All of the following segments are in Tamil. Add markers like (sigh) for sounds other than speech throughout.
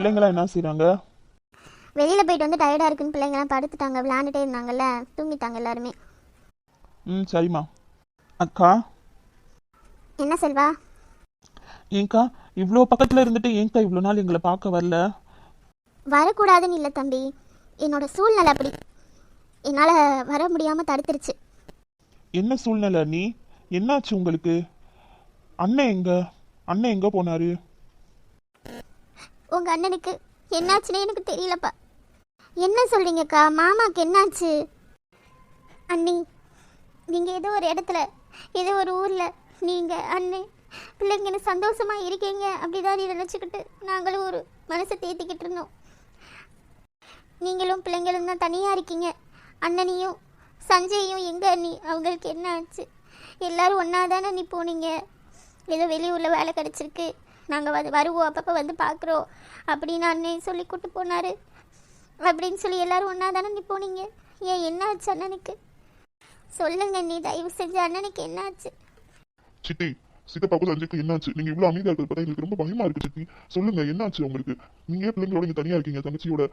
பிள்ளைங்களாம் என்ன செய்றாங்க? வெளியில் போயிட்டு வந்து டயர்டாக இருக்குன்னு பிள்ளைங்கலாம் படுத்துட்டாங்க விளையாண்டுட்டே இருந்தாங்கல்ல தூங்கிட்டாங்க எல்லாருமே. ம் சரிம்மா. அக்கா? என்ன செல்வா? ஏங்க்கா இவ்வளோ பக்கத்தில் இருந்துட்டு ஏங்க்கா இவ்வளோ நாள் எங்களை பார்க்க வரல? வரக்கூடாதுன்னு இல்லை தம்பி. என்னோட சூழ்நிலை அப்படி. என்னால் வர முடியாமல் தடுத்துருச்சு. என்ன சூழ்நிலை நீ? என்னாச்சு உங்களுக்கு? அண்ணன் எங்க? அண்ணன் எங்க போனாரு? உங்கள் அண்ணனுக்கு என்னாச்சுன்னு எனக்கு தெரியலப்பா. என்ன சொல்கிறீங்கக்கா மாமாக்கு என்னாச்சு? அண்ணி நீங்கள் ஏதோ ஒரு இடத்துல ஏதோ ஒரு ஊரில் நீங்கள் அண்ணே பிள்ளைங்கன்னு சந்தோஷமாக இருக்கீங்க? அப்படிதான் நினச்சிக்கிட்டு நாங்களும் ஒரு மனசை தேத்திக்கிட்டு இருந்தோம். நீங்களும் பிள்ளைங்களும் தான் தனியாக இருக்கீங்க. அண்ணனையும் சஞ்சயும் எங்கே அண்ணி? அவங்களுக்கு என்ன ஆச்சு எல்லாரும் ஒன்றா தானே நீ போனீங்க? ஏதோ வெளியூரில் வேலை கிடச்சிருக்கு. நாங்கள் வந்து வருவோம். அப்பப்போ வந்து பார்க்குறோம் அப்படின்னு அண்ணன் சொல்லி கூட்டு போனார். அப்படின்னு சொல்லி எல்லாரும் ஒன்றா தானே நீ போனீங்க ஏன் என்ன ஆச்சு அண்ணனுக்கு? சொல்லுங்க நீ தயவு செஞ்சு அண்ணனுக்கு என்ன ஆச்சு சித்தி சித்தப்பாவுக்கும் சஞ்சய்க்கும் என்னாச்சு? நீங்க இவ்வளவு அமைதியா இருக்கிறது பார்த்தா எங்களுக்கு ரொம்ப பயமா இருக்கு சித்தி. சொல்லுங்க என்னாச்சு உங்களுக்கு? நீங்க பிள்ளைங்களோட இங்க தனியா இருக்கீங்க தங்கச்சியோட?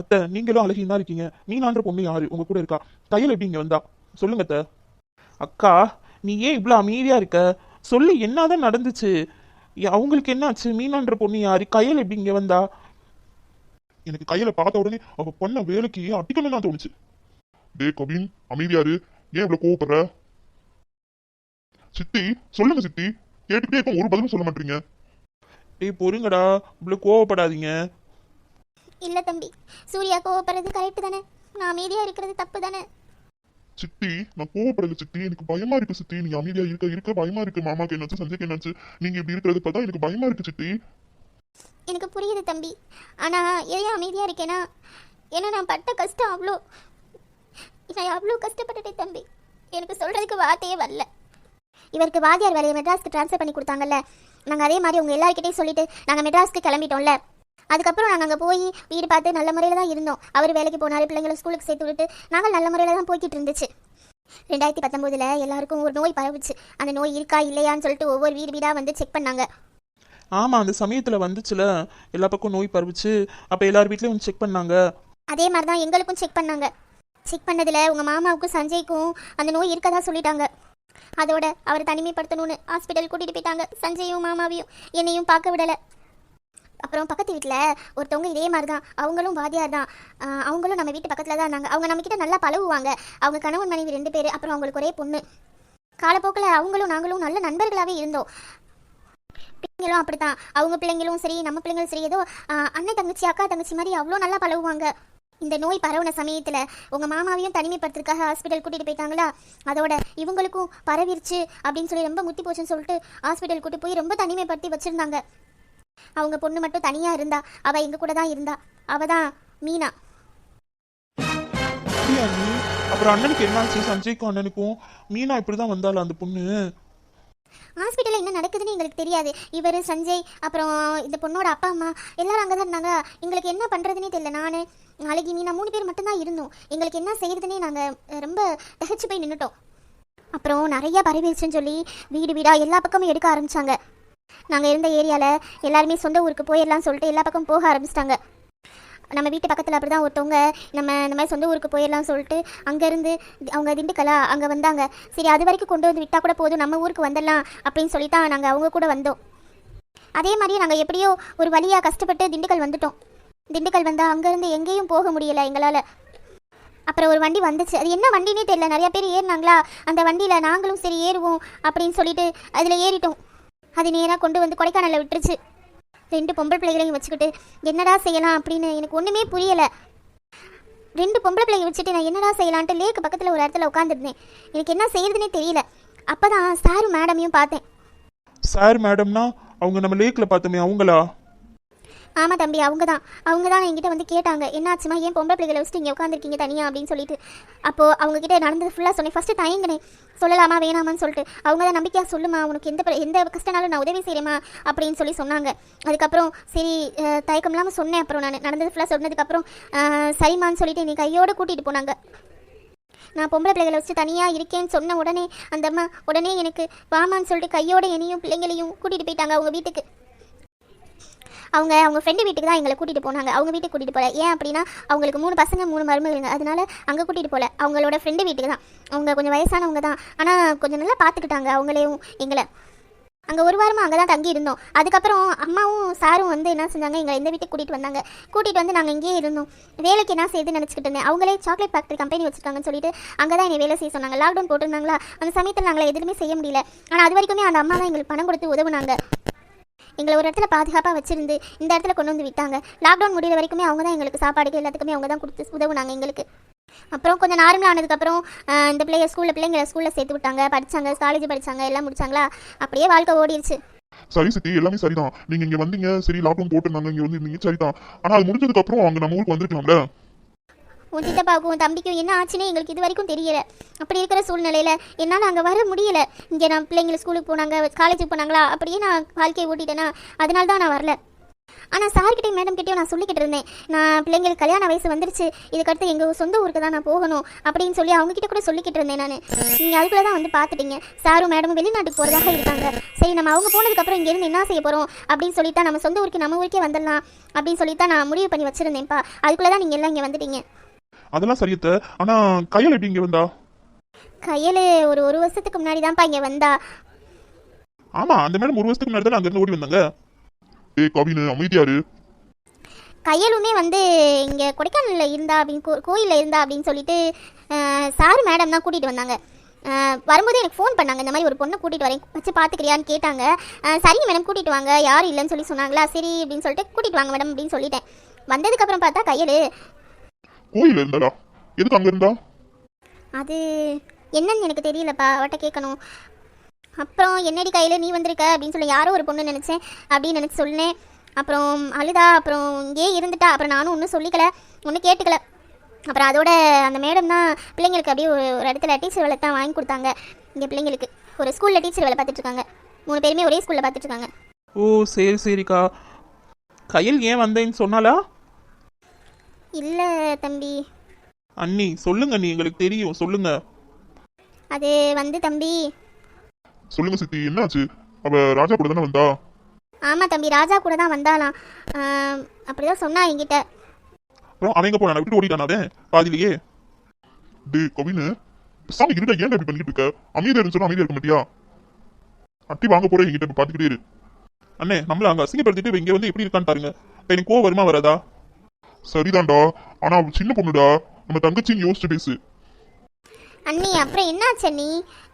அத்தை நீங்களும் அழகியும் தான் இருக்கீங்க. மீனான்ற பொண்ணு யாரு? உங்க கூட இருக்கா? கையில் எப்படி இங்க வந்தா? சொல்லுங்க அத்தை. அக்கா நீ ஏன் இவ்வளோ அமைதியா இருக்க? சொல்லு என்னதான் நடந்துச்சு? அவங்களுக்கு என்னாச்சு? மீனான்ற பொண்ணு யாரு? கையில் எப்படி இங்கே வந்தா? எனக்கு கையில பார்த்த உடனே அவ பொண்ண வேலைக்கு அடிக்கணும் தான் தோணுச்சு. டே கபின் அமைதியாரு ஏன் இவ்வளவு கோவப்படுற? சித்தி சொல்லுங்க சித்தி. கேட்டுக்கிட்டே இருக்க ஒரு பதிலும் சொல்ல மாட்டீங்க. டேய் பொறுங்கடா. இவ்வளோ கோவப்படாதீங்க. இல்லை தம்பி. சூர்யா கோவப்படுறது கரெக்ட் தானே. நான் அமைதியா இருக்கிறது தப்பு தானே. சித்தி நான் கோவப்படல சித்தி. எனக்கு பயமா இருக்கு சித்தி. நீங்க அமைதியா இருக்க இருக்க பயமா இருக்கு. மாமாக்கு என்னாச்சு சஞ்சய்க்கு என்னாச்சு? நீங்க இப்படி இருக்கிறது பார்த்தா எனக்கு பயமா இருக்கு சித்தி. எனக்கு புரியுது தம்பி. ஆனால் ஏன் அமைதியாக இருக்கேனா? ஏன்னா நான் பட்ட கஷ்டம் அவ்வளோ நான் அவ்வளோ கஷ்டப்பட்டுட்டேன் தம்பி. எனக்கு சொல்கிறதுக்கு வார்த்தையே வரல. இவருக்கு வாத்தியார் வேலையை மெட்ராஸ்க்கு ட்ரான்ஸ்ஃபர் பண்ணி கொடுத்தாங்கல்ல. நாங்கள் அதே மாதிரி உங்கள் எல்லாருக்கிட்டையும் சொல்லிட்டு நாங்கள் மெட்ராஸ்க்கு கிளம்பிட்டோம்ல. அதுக்கப்புறம் நாங்கள் அங்கே போய் வீடு பார்த்து நல்ல முறையில் தான் இருந்தோம். அவர் வேலைக்கு போனார் பிள்ளைங்களை ஸ்கூலுக்கு சேர்த்து விட்டு நாங்கள் நல்ல முறையில் தான் போய்கிட்டு இருந்துச்சு. ரெண்டாயிரத்தி பத்தொம்போதில் எல்லாருக்கும் ஒரு நோய் பரவுச்சு. அந்த நோய் இருக்கா இல்லையான்னு சொல்லிட்டு ஒவ்வொரு வீடு வீடாக வந்து செக் பண்ணாங்க. ஆமா அந்த சமயத்துல வந்துச்சுல. எல்லா பக்கம் நோய் பரவுச்சு. அப்ப எல்லார் வீட்லயும் செக் பண்ணாங்க. அதே மாதிரி தான் எங்களுக்கும் செக் பண்ணாங்க. செக் பண்ணதில் உங்கள் மாமாவுக்கும் சஞ்சய்க்கும் அந்த நோய் இருக்கதா சொல்லிட்டாங்க. அதோட அவரை தனிமைப்படுத்தணும்னு ஹாஸ்பிட்டல் கூட்டிகிட்டு போயிட்டாங்க. சஞ்சயும் மாமாவையும் என்னையும் பார்க்க விடலை. அப்புறம் பக்கத்து வீட்டில் ஒருத்தவங்க இதே மாதிரி தான் அவங்களும் வாதியார் தான் அவங்களும் நம்ம வீட்டு பக்கத்தில் தான் இருந்தாங்க. அவங்க நம்மக்கிட்ட நல்லா பழகுவாங்க. அவங்க கணவன் மனைவி ரெண்டு பேர் அப்புறம் அவங்களுக்கு ஒரே பொண்ணு. காலப்போக்கில் அவங்களும் நாங்களும் நல்ல நண்பர்களாகவே இருந்தோம். பிள்ளைங்களும் அப்படித்தான். அவங்க பிள்ளைங்களும் சரி நம்ம பிள்ளைங்களும் சரி ஏதோ அண்ணன் தங்கச்சி அக்கா தங்கச்சி மாதிரி அவ்வளோ நல்லா பழகுவாங்க. இந்த நோய் பரவுன சமயத்தில் உங்கள் மாமாவையும் தனிமைப்படுத்துறதுக்காக ஹாஸ்பிட்டல் கூட்டிகிட்டு போயிட்டாங்களா? அதோட இவங்களுக்கும் பரவிருச்சு அப்படின்னு சொல்லி ரொம்ப முத்தி போச்சுன்னு சொல்லிட்டு ஹாஸ்பிட்டல் கூட்டி போய் ரொம்ப தனிமைப்படுத்தி வச்சுருந்தாங்க. அவங்க பொண்ணு மட்டும் தனியாக இருந்தா அவள் எங்கள் கூட தான் இருந்தா. அவள் தான் மீனா அப்புறம் அண்ணனுக்கு என்னாச்சு சஞ்சய்க்கும் அண்ணனுக்கும் மீனா இப்படிதான் வந்தாளா அந்த பொண்ணு? ஹாஸ்பிட்டலில் என்ன நடக்குதுன்னு எங்களுக்கு தெரியாது. இவர் சஞ்சய் அப்புறம் இந்த பொண்ணோட அப்பா அம்மா எல்லாரும் அங்கே தான் இருந்தாங்க. எங்களுக்கு என்ன பண்ணுறதுனே தெரியல. நான் நாளைக்கு மீனா மூணு பேர் மட்டும்தான் இருந்தோம். எங்களுக்கு என்ன செய்யறதுனே நாங்கள் ரொம்ப தகச்சு போய் நின்றுட்டோம் அப்புறம் நிறைய பரவிடுச்சுன்னு சொல்லி வீடு வீடாக எல்லா பக்கமும் எடுக்க ஆரம்பிச்சாங்க. நாங்கள் இருந்த ஏரியாவில் எல்லாருமே சொந்த ஊருக்கு போயிடலாம்னு சொல்லிட்டு எல்லா பக்கம் போக ஆரம்பிச்சிட்டாங்க. நம்ம வீட்டு பக்கத்தில் அப்படி தான் ஒருத்தவங்க நம்ம இந்த மாதிரி சொந்த ஊருக்கு போயிடலாம்னு சொல்லிட்டு அங்கேருந்து அவங்க திண்டுக்கலா அங்கே வந்தாங்க. சரி அது வரைக்கும் கொண்டு வந்து விட்டால் கூட போதும் நம்ம ஊருக்கு வந்துடலாம் அப்படின்னு சொல்லி தான் நாங்கள் அவங்க கூட வந்தோம். அதே மாதிரி நாங்கள் எப்படியோ ஒரு வழியாக கஷ்டப்பட்டு திண்டுக்கல் வந்துட்டோம். திண்டுக்கல் வந்தால் அங்கேருந்து எங்கேயும் போக முடியல எங்களால். அப்புறம் ஒரு வண்டி வந்துச்சு. அது என்ன வண்டினே தெரியல. நிறைய பேர் ஏறினாங்களா? அந்த வண்டியில் நாங்களும் சரி ஏறுவோம் அப்படின்னு சொல்லிட்டு அதில் ஏறிட்டோம். அது நேராக கொண்டு வந்து கொடைக்கானலில் விட்டுருச்சு. ரெண்டு பொம்பளை பிள்ளைகளையும் வச்சுக்கிட்டு என்னடா செய்யலாம்? அப்படின்னு எனக்கு ஒன்றுமே புரியலை. ரெண்டு பொம்பளை பிள்ளைங்க வச்சுட்டு நான் என்னடா செய்யலான்ட்டு லேக்கு பக்கத்தில் ஒரு இடத்துல உட்காந்துருந்தேன் எனக்கு என்ன செய்யறதுனே தெரியல. அப்போ தான் சாரு மேடமையும் பார்த்தேன். சார் மேடம்னா அவங்க நம்ம லேக்கில் பார்த்தோமே அவங்களா? ஆமாம் தம்பி அவங்க தான் அவங்க தான் என்கிட்ட வந்து கேட்டாங்க என்னாச்சுமா? ஏன் பொம்பளை பிள்ளைகளை வச்சுட்டு இங்கே உட்காந்துருக்கீங்க தனியாக அப்படின்னு சொல்லிட்டு. அப்போது அவங்ககிட்ட நடந்தது ஃபுல்லாக சொன்னேன். ஃபஸ்ட்டு தயங்கினேன். சொல்லலாமா? வேணாமான்னு சொல்லிட்டு. அவங்க தான் நம்பிக்கையாக சொல்லுமா உனக்கு எந்த எந்த கஷ்டனாலும் நான் உதவி செய்கிறேமா அப்படின்னு சொல்லி சொன்னாங்க. அதுக்கப்புறம் சரி தயக்கம் இல்லாமல் சொன்னேன். அப்புறம் நான் நடந்தது ஃபுல்லாக சொன்னதுக்கப்புறம் சரிமான்னு சரிம்மான்னு சொல்லிட்டு என்னை கையோடு கூட்டிகிட்டு போனாங்க. நான் பொம்பளை பிள்ளைகளை வச்சு தனியாக இருக்கேன்னு சொன்ன உடனே அந்த அம்மா உடனே எனக்கு வாமான்னு சொல்லிட்டு கையோட என்னையும் பிள்ளைங்களையும் கூட்டிகிட்டு போயிட்டாங்க அவங்க வீட்டுக்கு. அவங்க அவங்க ஃப்ரெண்டு வீட்டுக்கு தான் எங்களை கூட்டிகிட்டு போனாங்க. அவங்க வீட்டுக்கு கூட்டிகிட்டு போகல ஏன் அப்படின்னா அவங்களுக்கு மூணு பசங்க மூணு மருமகளுங்க. அதனால அங்கே கூட்டிகிட்டு போகல அவங்களோட ஃப்ரெண்டு வீட்டுக்கு தான். அவங்க கொஞ்சம் வயசானவங்க தான். ஆனால் கொஞ்சம் நல்லா பார்த்துக்கிட்டாங்க அவங்களையும் எங்களை. அங்கே ஒரு வாரமாக அங்கே தான் தங்கி இருந்தோம். அதுக்கப்புறம் அம்மாவும் சாரும் வந்து என்ன செஞ்சாங்க எங்களை இந்த வீட்டுக்கு கூட்டிகிட்டு வந்தாங்க. கூட்டிகிட்டு வந்து நாங்கள் இங்கேயே இருந்தோம். வேலைக்கு என்ன செய்து நினச்சிக்கிட்டு இருந்தேன். அவங்களே சாக்லேட் ஃபேக்டரி கம்பெனி வச்சுருக்காங்கன்னு சொல்லிட்டு அங்கே தான் என்னை வேலை செய்ய சொன்னாங்க. லாக்டவுன் போட்டிருந்தாங்களா? அந்த சமயத்தில் நாங்கள் எதுவுமே செய்ய முடியல. ஆனால் அது வரைக்குமே அந்த அம்மா தான் எங்களுக்கு பணம் கொடுத்து உதவுனாங்க. எங்களை ஒரு இடத்துல பாதுகாப்பாக வச்சிருந்து இந்த இடத்துல கொண்டு வந்து விட்டாங்க. லாக்டவுன் முடிகிற வரைக்குமே அவங்க தான் எங்களுக்கு சாப்பாடுக்கு எல்லாத்துக்குமே அவங்க தான் கொடுத்து உதவுனாங்க எங்களுக்கு. அப்புறம் கொஞ்சம் நார்மலாக ஆனதுக்கப்புறம் இந்த பிள்ளைய ஸ்கூலில் பிள்ளைங்களை ஸ்கூலில் சேர்த்து விட்டாங்க. படித்தாங்க காலேஜ் படித்தாங்க எல்லாம் முடிச்சாங்களா? அப்படியே வாழ்க்கை ஓடிடுச்சு சரி சித்தி எல்லாமே சரிதான். நீங்கள் இங்கே வந்தீங்க. சரி லாக்டவுன் போட்டுருந்தாங்க. இங்கே வந்து இருந்தீங்க. சரிதான். ஆனால் அது முடிஞ்சதுக்கப்புறம் அவங்க நம்ம ஊருக்கு வந்திருக்கலாம்ல? உன் சித்தப்பாவுக்கும் உன் தம்பிக்கும் என்ன ஆச்சுன்னு எங்களுக்கு இது வரைக்கும் தெரியல. அப்படி இருக்கிற சூழ்நிலையில என்னால் அங்கே வர முடியல. இங்கே நான் பிள்ளைங்களை ஸ்கூலுக்கு போனாங்க காலேஜுக்கு போனாங்களா? அப்படியே நான் வாழ்க்கையை ஓட்டிட்டேனா? அதனால தான் நான் வரல. ஆனால் சார்கிட்டையும் மேடம் கிட்டேயும் நான் சொல்லிக்கிட்டு இருந்தேன். நான் பிள்ளைங்களுக்கு கல்யாண வயசு வந்துருச்சு. இதுக்கடுத்து எங்கள் சொந்த ஊருக்கு தான் நான் போகணும் அப்படின்னு சொல்லி அவங்கக்கிட்ட கூட சொல்லிக்கிட்டு இருந்தேன் நான். நீங்கள் அதுக்குள்ளே தான் வந்து பார்த்துட்டீங்க. சாரும் மேடமும் வெளிநாட்டுக்கு போகிறதாக இருக்காங்க. சரி நம்ம அவங்க போனதுக்கப்புறம் இங்கேருந்து என்ன செய்ய போகிறோம் அப்படின்னு சொல்லிட்டு நம்ம சொந்த ஊருக்கு நம்ம ஊருக்கே வந்துடலாம் அப்படின்னு சொல்லிட்டு நான் முடிவு பண்ணி வச்சுருந்தேன்ப்பா. அதுக்குள்ளே தான் நீங்கள் எல்லாம் இங்கே வந்துட்டீங்க. அதெல்லாம் சரியத்த ஆனா கையில் எப்படி இங்க வந்தா? கையல் ஒரு ஒரு வருஷத்துக்கு முன்னாடி தான்ப்பா இங்கே வந்தா. ஆமா அந்த மேடம் ஒரு வருஷத்துக்கு முன்னாடி தான் அங்க இருந்து ஓடி வந்தாங்க. ஏய் கவினு அமைதியாரு கையலுமே வந்து இங்கே கொடைக்கானலில் இருந்தா அப்படின்னு கோ கோயிலில் இருந்தா அப்படின்னு சொல்லிட்டு சார் மேடம் தான் கூட்டிகிட்டு வந்தாங்க. வரும்போது எனக்கு ஃபோன் பண்ணாங்க. இந்த மாதிரி ஒரு பொண்ணை கூட்டிகிட்டு வரேன். வச்சு பார்த்துக்கிறியான்னு கேட்டாங்க. சரிங்க மேடம் கூட்டிகிட்டு வாங்க. யாரும் இல்லைன்னு சொல்லி சொன்னாங்களா? சரி அப்படின்னு சொல்லிட்டு கூட்டிகிட்டு வாங்க மேடம் அப்படின்னு சொல்லிட்டேன். வந்ததுக்கப்புறம் பார்த்தா கையல் கோயில இருந்தாடா? எதுக்கு அங்க இருந்தா? அது என்னன்னு எனக்கு தெரியலப்பா அவட்ட கேட்கணும் அப்புறம் என்னடி கையில் நீ வந்திருக்க அப்படின்னு சொல்லி யாரோ ஒரு பொண்ணு நினச்சேன் அப்படின்னு நினச்சி சொன்னேன் அப்புறம் அழுதா அப்புறம் இங்கே இருந்துட்டா. அப்புறம் நானும் ஒன்றும் சொல்லிக்கல ஒன்றும் கேட்டுக்கல. அப்புறம் அதோட அந்த மேடம் தான் பிள்ளைங்களுக்கு அப்படியே ஒரு ஒரு இடத்துல டீச்சர் வேலை தான் வாங்கி கொடுத்தாங்க. இங்கே பிள்ளைங்களுக்கு. ஒரு ஸ்கூலில் டீச்சர் வேலை பார்த்துட்டு இருக்காங்க. மூணு பேருமே ஒரே ஸ்கூலில் பார்த்துட்டு இருக்காங்க. ஓ சரி சரிக்கா. கையில் ஏன் வந்தேன்னு சொன்னாலா இல்லை தம்பி. அண்ணி சொல்லுங்க அண்ணி எங்களுக்கு தெரியும் சொல்லுங்க. அது வந்து தம்பி. சொல்லுங்க சித்தி என்னாச்சு? அவ ராஜா கூட தானே வந்தா? ஆமாம் தம்பி ராஜா கூட தான் வந்தாலாம் அப்படி தான் சொன்னா என்கிட்ட. அப்புறம் அவன் எங்க போனா விட்டு ஓடிட்டான் அவன்? பாதியிலேயே. டேய் கவினு சாமி இருடா ஏன் இப்படி பண்ணிட்டு இருக்க? அமைதியா இருந்து சொன்னா அமைதியா இருக்க மாட்டியா? அட்டி வாங்க போற என்கிட்ட பாத்துக்கிட்டே இரு. அண்ணே நம்மள அங்க அசிங்கப்படுத்திட்டு இங்க வந்து எப்படி இருக்கான்னு பாருங்க. இப்ப எனக்கு கோவம் வருமா வராதா? சரிதான்டா. ஆனா அவ சின்ன பொண்ணுடா. நம்ம தங்கச்சின்னு யோசிச்சு பேசு. அண்ணி அப்புறம் என்னாச்சு அண்ணி?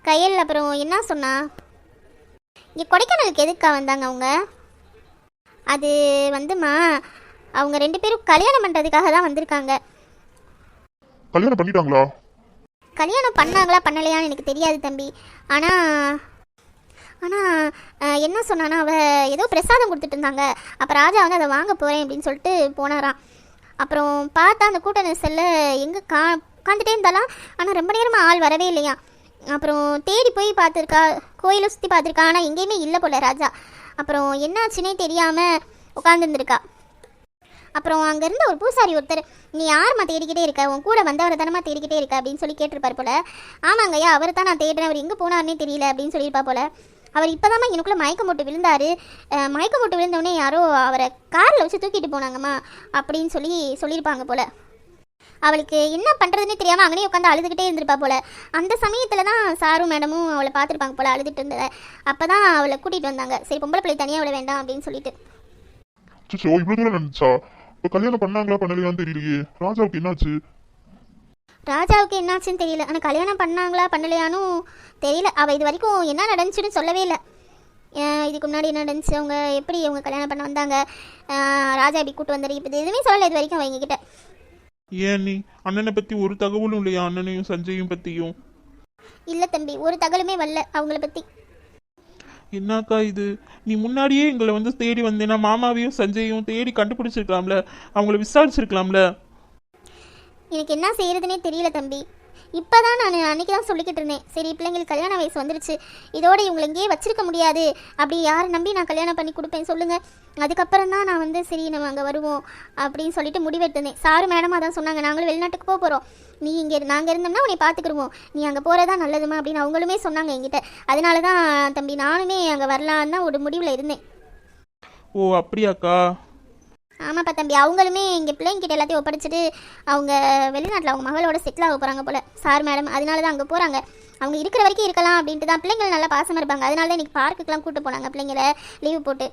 கையல் அப்புறம் என்ன சொன்னா? இங்கே கொடைக்கானலுக்கு எதுக்கா வந்தாங்க அவங்க? அது வந்துமா? அவங்க ரெண்டு பேரும் கல்யாணம் பண்ணுறதுக்காக தான் வந்திருக்காங்க. கல்யாணம் பண்ணிட்டாங்களா? கல்யாணம் பண்ணாங்களா பண்ணலையான்னு எனக்கு தெரியாது தம்பி. ஆனால் ஆனால் என்ன சொன்னான்னா அவ ஏதோ பிரசாதம் கொடுத்துட்டு இருந்தாங்க. அப்போ ராஜா வந்து அதை வாங்க போகிறேன் அப்படின்னு சொல்லிட்டு போனாராம். அப்புறம் பார்த்தா அந்த கூட்ட நெரிசலில் எங்கே கா உட்காந்துட்டே இருந்தாலாம் ஆனால் ரொம்ப நேரமாக ஆள் வரவே இல்லையா? அப்புறம் தேடி போய் பார்த்துருக்கா கோயிலை சுற்றி பார்த்துருக்கா ஆனால் எங்கேயுமே இல்லை போல ராஜா. அப்புறம் என்னாச்சுன்னே தெரியாமல் உட்காந்துருந்துருக்கா அப்புறம் அங்கேருந்து ஒரு பூசாரி ஒருத்தர் நீ யாருமா தேடிக்கிட்டே இருக்க? உன் கூட வந்தவரை தானம்மா தேடிக்கிட்டே இருக்க? அப்படின்னு சொல்லி கேட்டிருப்பார் போல. ஆமாங்கய்யா அவரை தான் நான் தேடுறேன். அவர் எங்கே போனார்னே தெரியல. அப்படின்னு சொல்லியிருப்பா போல. அவர் இப்போதாம்மா எனக்குள்ளே மயக்கம் போட்டு விழுந்தார். மயக்கம் போட்டு விழுந்தோடனே யாரோ அவரை காரில் வச்சு தூக்கிட்டு போனாங்கம்மா அப்படின்னு சொல்லி சொல்லியிருப்பாங்க போல். அவளுக்கு என்ன பண்ணுறதுன்னு தெரியாமல் அங்கேயே உட்காந்து அழுதுகிட்டே இருந்திருப்பா போல். அந்த சமயத்தில் தான் சாரும் மேடமும் அவளை பார்த்துருப்பாங்க போல் அழுதுட்டு இருந்ததை. அப்போ தான் அவளை கூட்டிகிட்டு வந்தாங்க. சரி பொம்பளை பிள்ளை தனியாக அவளை வேண்டாம் அப்படின்னு சொல்லிட்டு. சுச்சோ தூரம் நடந்துச்சா? இப்ப கல்யாணம் பண்ணாங்களா பண்ணலையான்னு தெரியலையே. ராஜாவுக்கு என்னாச்சு? ராஜாவுக்கு என்னாச்சுன்னு தெரியல. ஆனால் கல்யாணம் பண்ணாங்களா பண்ணலையானும் தெரியல. அவள் இது வரைக்கும் என்ன நடந்துச்சுன்னு சொல்லவே இல்லை. இதுக்கு முன்னாடி என்ன நடந்துச்சு? அவங்க எப்படி அவங்க கல்யாணம் பண்ண வந்தாங்க? ராஜா இப்படி கூட்டு வந்தாரு. இப்போ எதுவுமே சொல்லலை இது வரைக்கும் அவங்க கிட்ட ஏன் நீ? அண்ணனை பத்தி ஒரு தகவலும் இல்லையா? அண்ணனையும் சஞ்சயும் பத்தியும். இல்லை தம்பி ஒரு தகவலுமே வரல அவங்கள பற்றி என்னக்கா இது? நீ முன்னாடியே எங்களை வந்து தேடி வந்தேன்னா மாமாவையும் சஞ்சயும் தேடி கண்டுபிடிச்சிருக்கலாம்ல. அவங்கள விசாரிச்சிருக்கலாம்ல. எனக்கு என்ன செய்யறதுனே தெரியல தம்பி. இப்போ தான் நான் அன்னைக்கு தான் சொல்லிக்கிட்டு இருந்தேன். சரி பிள்ளைங்களுக்கு கல்யாண வயசு வந்துருச்சு. இதோட இவங்களை இங்கேயே வச்சிருக்க முடியாது. அப்படி யாரை நம்பி நான் கல்யாணம் பண்ணி கொடுப்பேன் சொல்லுங்கள் அதுக்கப்புறம் தான் நான் வந்து சரி நம்ம அங்கே வருவோம் அப்படின்னு சொல்லிட்டு முடிவெடுத்திருந்தேன் சாரு மேடமாக தான் சொன்னாங்க நாங்களும் வெளிநாட்டுக்கு போக போகிறோம் நீ இங்கே நாங்கள் இருந்தோம்னா உன்னை பார்த்துக்கிடுவோம் நீ அங்கே போகிறதா நல்லதுமா அப்படின்னு அவங்களுமே சொன்னாங்க என்கிட்ட. அதனால தான் தம்பி நானுமே அங்கே வரலான்னு தான் ஒரு முடிவில் இருந்தேன். ஓ அப்படியாக்கா? ஆமாப்பா தம்பி அவங்களுமே இங்கே பிள்ளைங்கிட்ட எல்லாத்தையும் ஒப்படைச்சிட்டு அவங்க வெளிநாட்டில் அவங்க மகளோட செட்டில் ஆக போகிறாங்க போல. சார் மேடம் அதனால தான் அங்கே போகிறாங்க அவங்க இருக்கிற வரைக்கும் இருக்கலாம் அப்படின்ட்டு தான் பிள்ளைங்கள் நல்லா பாசமாக இருப்பாங்க. அதனால தான் இன்னைக்கு பார்க்குக்கெலாம் கூட்டு போனாங்க பிள்ளைங்கள. லீவு போட்டு.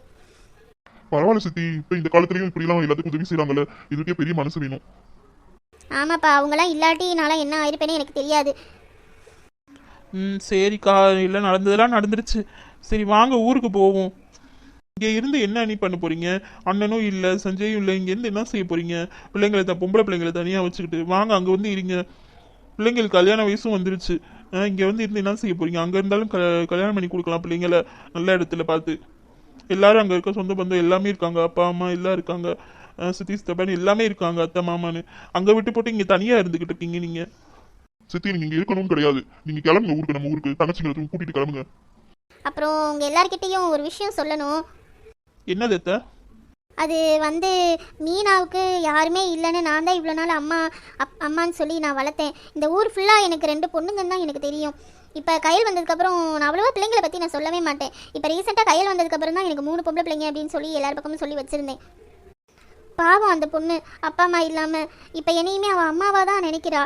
பரவாயில்ல சித்தி. இப்ப இந்த காலத்துலயும் இப்படி எல்லாம் எல்லாத்துக்கும் உதவி செய்யறாங்கல்ல இதுக்கே பெரிய மனசு வேணும். ஆமாப்பா அவங்களாம் இல்லாட்டி நான்லாம் என்ன ஆயிருப்பேனே எனக்கு தெரியாது. ம் சரிக்கா. இல்லை நடந்ததெல்லாம் நடந்துருச்சு. சரி வாங்க ஊருக்கு போவோம். இங்கே இருந்து என்ன நீ பண்ண போறீங்க? அண்ணனும் இல்லை சஞ்சயும் இல்லை இங்கேருந்து என்ன செய்ய போறீங்க? பிள்ளைங்களை த பொம்பளை பிள்ளைங்களை தனியாக வச்சுக்கிட்டு வாங்க அங்கே வந்து இருங்க. பிள்ளைங்களுக்கு கல்யாண வயசும் வந்துருச்சு. இங்கே வந்து இருந்து என்ன செய்ய போறீங்க? அங்கே இருந்தாலும் க கல்யாணம் பண்ணி கொடுக்கலாம் பிள்ளைங்கள நல்ல இடத்துல பார்த்து. எல்லாரும் அங்கே இருக்க சொந்த பந்தம் எல்லாமே இருக்காங்க. அப்பா அம்மா எல்லாம் இருக்காங்க. அஹ் சித்தி சித்தப்பான்னு எல்லாமே இருக்காங்க அத்தை மாமான்னு. அங்கே விட்டு போட்டு இங்கே தனியாக இருந்துக்கிட்டு இருக்கீங்க நீங்கள் சித்தி நீங்க இங்க இருக்கணும்னு கிடையாது. நீங்க கிளம்புங்க ஊருக்கு நம்ம ஊருக்கு. தங்கச்சிங்களை கூட்டிட்டு கிளம்புங்க. அப்புறம் உங்கள் எல்லார்கிட்டேயும் ஒரு விஷயம் சொல்லணும். என்னது அத்தை? அது வந்து மீனாவுக்கு யாருமே இல்லைன்னு நான் தான் இவ்வளோ நாள் அம்மா அப் அம்மான்னு சொல்லி நான் வளர்த்தேன். இந்த ஊர் ஃபுல்லாக எனக்கு ரெண்டு பொண்ணுங்கன்னு தான் எனக்கு தெரியும். இப்போ கையில் வந்ததுக்கப்புறம் நான் அவ்வளோவா பிள்ளைங்களை பற்றி நான் சொல்லவே மாட்டேன். இப்போ ரீசெண்டாக கையில் வந்ததுக்கப்புறம் தான் எனக்கு மூணு பொம்பளை பிள்ளைங்க அப்படின்னு சொல்லி எல்லார் பக்கமும் சொல்லி வச்சுருந்தேன். பாவம் அந்த பொண்ணு அப்பா அம்மா இல்லாமல் இப்போ என்னையுமே அவள் அம்மாவாக தான் நினைக்கிறா.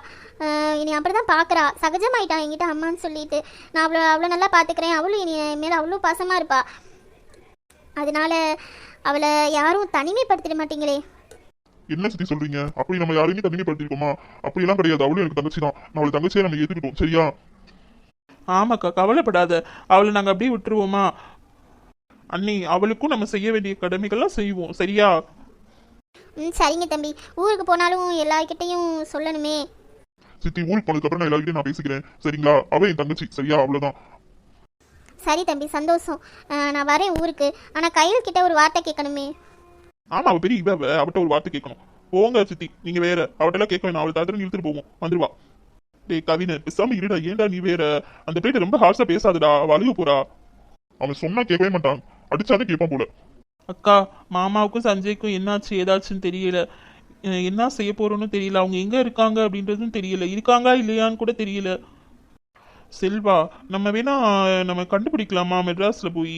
என்னை அப்படி தான் பார்க்குறா சகஜமாயிட்டா என்கிட்ட அம்மான்னு சொல்லிட்டு. நான் அவ்வளோ அவ்வளோ நல்லா பார்த்துக்கிறேன் அவளும் என்னை மேலே அவ்வளோ பாசமாக இருப்பாள் அதனால அவளை யாரும் தனிமைப்படுத்திட மாட்டீங்களே? என்ன சித்தி சொல்றீங்க? அப்படி நம்ம யாரையுமே தனிமைப்படுத்திருக்கோமா? அப்படி எல்லாம் கிடையாது. அவளும் எனக்கு தங்கச்சி தான். நான் அவளை தங்கச்சியை நம்ம ஏத்துக்கிட்டோம். சரியா? ஆமாக்கா கவலைப்படாத. அவளை நாங்கள் அப்படியே விட்டுருவோமா? அண்ணி அவளுக்கும் நம்ம செய்ய வேண்டிய கடமைகள்லாம் செய்வோம். சரியா? ம் சரிங்க தம்பி. ஊருக்கு போனாலும் எல்லார்கிட்டையும் சொல்லணுமே. சித்தி ஊருக்கு போனதுக்கு அப்புறம் நான் எல்லாருக்கிட்டையும் நான் பேசிக்கிறேன். சரிங்களா? அவ என் தங்கச்சி. சரியா? அவ்வளவுதான். சரி தம்பி சந்தோஷம். நான் வரேன் ஊருக்கு. ஆனால் கையில் கிட்ட ஒரு வார்த்தை கேட்கணுமே. ஆமா அவ பெரிய இவ அவ. அவட்ட ஒரு வார்த்தை கேட்கணும். போங்க சித்தி. நீங்க வேற அவட்டெல்லாம் கேட்க வேணாம் அவளை தாத்திரம் இழுத்துட்டு போவோம். வந்துருவா. டேய் கவின பேசாம இருடா. ஏன்டா நீ வேற? அந்த பிளேட்ட ரொம்ப ஹார்ஷா பேசாதடா. அழுக போறா. அவன் சொன்னா கேட்கவே மாட்டான். அடிச்சாதான் கேட்பான் போல. அக்கா மாமாவுக்கும் சஞ்சய்க்கும் என்னாச்சு ஏதாச்சுன்னு தெரியல. என்ன செய்ய போறோன்னு தெரியல. அவங்க எங்க இருக்காங்க அப்படின்றதும் தெரியல. இருக்காங்க இல்லையான்னு கூட தெரியல. செல்வா நம்ம வேணா நம்ம கண்டுபிடிக்கலாமா மெட்ராஸ்ல போய்?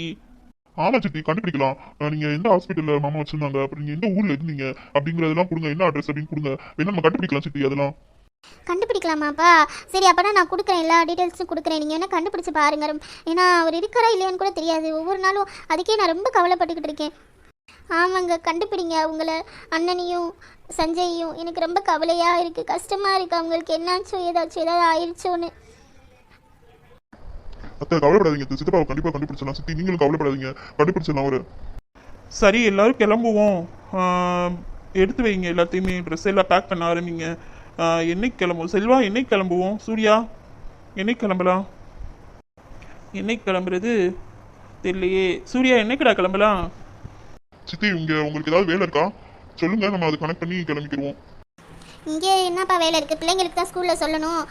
ஆமா சித்தி கண்டுபிடிக்கலாம். நீங்க எந்த ஹாஸ்பிட்டல்ல மாமா வச்சிருந்தாங்க? அப்புறம் நீங்க எந்த ஊர்ல இருந்தீங்க? அப்படிங்கறதெல்லாம் கொடுங்க. என்ன அட்ரஸ் அப்படின்னு கொடுங்க. வேணா நம்ம கண்டுபிடிக்கலாம் சித்தி அதெல்லாம். கண்டுபிடிக்கலாமாப்பா? சரி அப்போனா நான் கொடுக்குறேன். எல்லா டீட்டெயில்ஸும் கொடுக்குறேன். நீங்கள் வேணால் கண்டுபிடிச்சு பாருங்க. ஏன்னா அவர் இருக்கிறா இல்லையான்னு கூட தெரியாது. ஒவ்வொரு நாளும் அதுக்கே நான் ரொம்ப கவலைப்பட்டுக்கிட்டு இருக்கேன். ஆமாங்க கண்டுபிடிங்க. அவங்கள அண்ணனையும் சஞ்சயையும் எனக்கு ரொம்ப கவலையாக இருக்குது கஷ்டமாக இருக்குது அவங்களுக்கு என்னாச்சோ ஏதாச்சும் ஏதாவது ஆயிடுச்சோன்னு அத்தை கவலைப்படாதீங்க அத்தை. சித்தப்பாவை கண்டிப்பா கண்டுபிடிச்சிடலாம். சித்தி நீங்களும் கவலைப்படாதீங்க. கண்டுபிடிச்சிடலாம் அவரு. சரி எல்லாரும் கிளம்புவோம். ஆஹ், எடுத்து வைங்க எல்லாத்தையுமே. ட்ரெஸ் எல்லாம் பேக் பண்ண ஆரம்பிங்க. ஆஹ், என்னைக்கு கிளம்புவோம்? செல்வா என்னைக்கு கிளம்புவோம்? சூர்யா என்னைக்கு கிளம்பலாம்? என்னைக்கு கிளம்புறது? தெரியலையே. சூர்யா என்னைக்குடா கிளம்பலாம்? சித்தி இங்க உங்களுக்கு ஏதாவது வேலை இருக்கா? சொல்லுங்க. நம்ம அதை கனெக்ட் பண்ணி கிளம்பிக்கிடுவோம் இங்கே என்னப்பா வேலை இருக்குது? பிள்ளைங்களுக்கு தான் ஸ்கூலில் சொல்லணும்.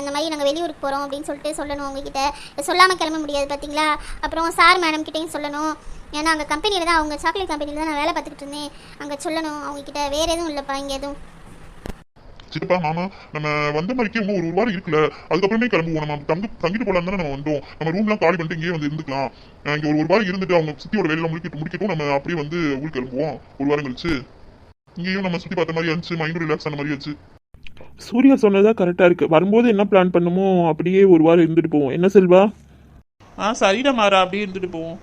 இந்த மாதிரி நாங்கள் வெளியூருக்கு போகிறோம் அப்படின்னு சொல்லிட்டு சொல்லணும் உங்ககிட்ட சொல்லாமல் கிளம்ப முடியாது பார்த்தீங்களா அப்புறம் சார் மேடம் கிட்டேயும் சொல்லணும். ஏன்னா அங்கே கம்பெனியில் தான் அவங்க சாக்லேட் கம்பெனியில் தான் நான் வேலை பார்த்துக்கிட்டு இருந்தேன். அங்கே சொல்லணும் அவங்கக்கிட்ட வேறு எதுவும் இல்லைப்பா இங்கே எதுவும். சித்தப்பா மாமா நம்ம வந்த மாதிரிக்கே இன்னும் ஒரு வாரம் இருக்குல்ல அதுக்கப்புறமே கிளம்புவோம். நம்ம தங்கி தங்கிட்டு போலாம் தானே நம்ம வந்தோம். நம்ம ரூம்லாம் காலி பண்ணிட்டு இங்கேயே வந்து இருந்துக்கலாம். இங்கே ஒரு ஒரு வாரம் இருந்துட்டு அவங்க சித்தியோட வேலையெல்லாம் முடிக்கிட்டு முடிக்கட்டும். நம்ம அப்படியே வந்து ஊருக்கு கிளம்புவோம். ஒரு வாரம் கழிச்சு. இங்கேயும் நம்ம சுத்தி பார்த்த மாதிரி இருந்துச்சு மைண்டும் ரிலாக்ஸ் ஆன மாதிரி இருந்துச்சு சூர்யா சொன்னதா கரெக்டாக இருக்கு. வரும்போது என்ன பிளான் பண்ணுமோ அப்படியே ஒரு வாரம் இருந்துட்டு போவோம். என்ன செல்வா? ஆ சரிடா மாறா அப்படியே இருந்துட்டு போவோம்.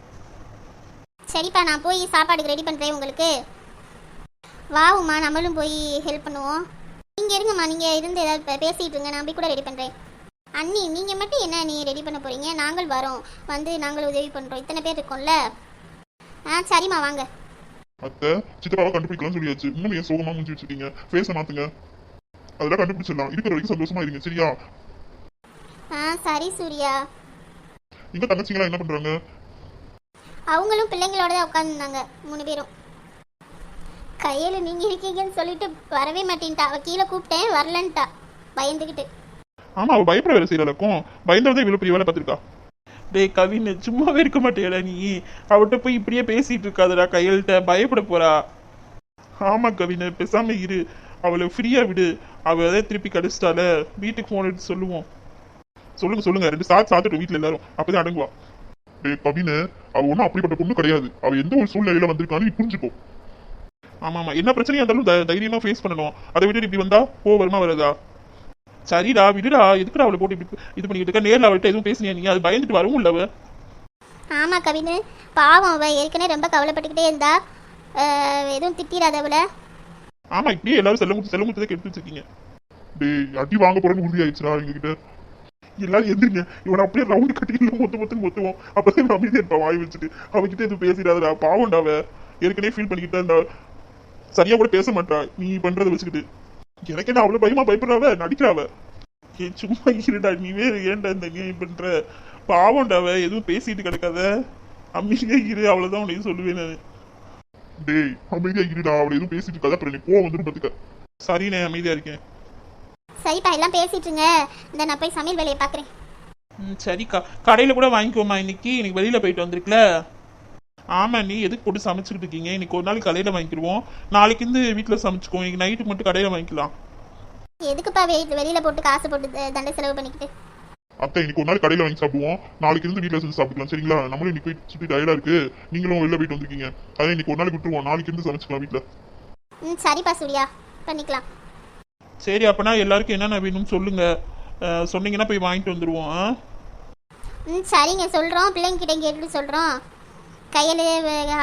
சரிப்பா நான் போய் சாப்பாடுக்கு ரெடி பண்ணுறேன் உங்களுக்கு. வா உமா நம்மளும் போய் ஹெல்ப் பண்ணுவோம். நீங்கள் இருங்கம்மா நீங்கள் இருந்து ஏதாவது பே- பேசிட்டு இருங்க நான் போய் கூட ரெடி பண்ணுறேன் அண்ணி நீங்கள் மட்டும் என்ன நீ ரெடி பண்ண போகிறீங்க நாங்கள் வரோம். வந்து நாங்கள் உதவி பண்ணுறோம் இத்தனை பேர் இருக்கோம்ல. ஆ சரிம்மா வாங்க. அத்தை சித்தப்பாவை கண்டுபிடிக்கலாம் சொல்லியாச்சு. இன்னும் ஏன் சோகமா முடிஞ்சு வச்சிருக்கீங்க. ஃபேஸை மாத்துங்க. அதெல்லாம் கண்டுபிடிச்சிடலாம். இருக்கிற வரைக்கும் சந்தோஷமா இருங்க சரியா? ஆ சரி சூர்யா. எங்க தங்கச்சிங்களா என்ன பண்றாங்க? அவங்களும் பிள்ளைங்களோட தான் உட்காந்துருந்தாங்க மூணு பேரும். கையில் நீங்கள் இருக்கீங்கன்னு சொல்லிட்டு வரவே மாட்டேன்ட்டா. அவள் கீழே கூப்பிட்டேன் வரலன்ட்டா. பயந்துக்கிட்டு ஆமா அவ பயப்பட வேலை செய்யறக்கும் பயந்தவதான் இவ்வளவு பெரிய வேலை பார்த்திருக்கா. டேய் கவின் சும்மாவே இருக்க மாட்டேடா நீ. அவட்ட போய் இப்படியே பேசிட்டு இருக்காதடா கையெழுத்த. பயப்பட போறா. ஆமா கவின் பேசாம இரு. அவளை ஃப்ரீயா விடு. அவ அதே திருப்பி கடிச்சிட்டால வீட்டுக்கு போன் எடுத்து சொல்லுவோம். சொல்லுங்க சொல்லுங்க. ரெண்டு சாத்து சாத்துட்டு வீட்டுல எல்லாரும். அப்பதான் அடங்குவா. டேய் கவினு அவ ஒன்றும் அப்படிப்பட்ட பொண்ணு கிடையாது. அவ எந்த ஒரு சூழ்நிலையில வந்திருக்கான்னு புரிஞ்சுக்கோ. ஆமா ஆமா. என்ன பிரச்சனையா இருந்தாலும் தைரியமா ஃபேஸ் பண்ணணும். அதை விட்டுட்டு இப்படி வந்தா போ வருமா வருதா? சரிடா விடுடா எதுக்குடா அவளை போட்டு இப்படி இது பண்ணிட்டு இருக்க? நேர்ல அவள்கிட்ட எதுவும் பேசுனியா நீ? அது பயந்துட்டு வரவும் இல்ல அவ. ஆமா கவினு. பாவம் அவ. ஏற்கனவே ரொம்ப கவலைப்பட்டுக்கிட்டே இருந்தா. எதுவும் திட்டிடாத அவளை. ஆமா இப்படியே எல்லாரும் செல்ல முட்டு செல்ல முட்டதை கெடுத்து வச்சிருக்கீங்க. டேய் அடி வாங்க போறேன்னு உறுதி ஆயிடுச்சுடா எங்ககிட்ட. எல்லாரும் எந்திரிங்க. இவனை அப்படியே ரவுண்டு கட்டி மொத்த மொத்தம் மொத்துவோம். அப்பதான் நான் அமைதியா இருப்பா வாய் வச்சுட்டு. அவகிட்ட எதுவும் பேசிடாதடா. பாவம்டா அவ. ஏற்கனவே ஃபீல் பண்ணிக்கிட்டு இருந்தா. சரியா கூட பேச மாட்டா. நீ பண்றதை வச்சுக்கிட்டு. எனக்கு என்ன அவ்வளவு பயமா பயப்படுறாவ? நடிக்கிறாவ? ஏ சும்மா இருடா நீ வேற ஏன்டா இந்த நீ பண்ற? பாவம்டா அவ எதுவும் பேசிட்டு கிடக்காத. அமைதியா இரு அவ்வளவுதான் உனக்கு சொல்லுவேன் நான். டேய் அமைதியா இருடா அவளை எதுவும் பேசிட்டு இருக்காத அப்புறம் நீ கோவம் வந்துடும் பாத்துக்க. சரிண்ணே அமைதியா இருக்கேன். சரிப்பா எல்லாம் பேசிட்டுருங்க இந்த நான் போய் சமையல் வேலையை பார்க்குறேன் ம் சரிக்கா. கடையில் கூட வாங்கிக்கோமா இன்னைக்கு. இன்னைக்கு வெளியில் போயிட்டு வந்திருக்குல. ஆமாம் நீ எதுக்கு போட்டு சமைச்சுக்கிட்டு இருக்கீங்க? இன்னைக்கு ஒரு நாளைக்கு கடையில் வாங்கிக்கிடுவோம் நாளைக்கு இருந்து வீட்டில் சமைச்சுக்குவோம். இன்னைக்கு நைட்டுக்கு மட்டும் கடையில் வாங்கிக்கலாம். எதுக்குப்பா வெளியில் போட்டு காசு போட்டு தண்டை செலவு பண்ணிக்கிட்டு? அத்தை இன்னைக்கு ஒரு நாள் கடையில வாங்கி சாப்பிடுவோம். நாளைக்கு இருந்து வீட்டுல செஞ்சு சாப்பிட்டுக்கலாம். சரிங்களா? நம்மளும் இன்னைக்கு போய் சுத்தி டயர்டா இருக்கு. நீங்களும் வெளில போயிட்டு வந்திருக்கீங்க. அதே இன்னைக்கு ஒரு நாளைக்கு விட்டுருவோம். நாளைக்கு இருந்து சமைச்சுக்கலாம் வீட்டுல ம் சரிப்பா சூர்யா. பண்ணிக்கலாம். சரி அப்போனா எல்லாருக்கும் என்னென்ன வேணும்னு சொல்லுங்க. சொன்னீங்கன்னா போய் வாங்கிட்டு வந்துடுவோம்? ம் சரிங்க. சொல்கிறோம் பிள்ளைங்கிட்ட கேட்டுட்டு சொல்கிறோம் கையில்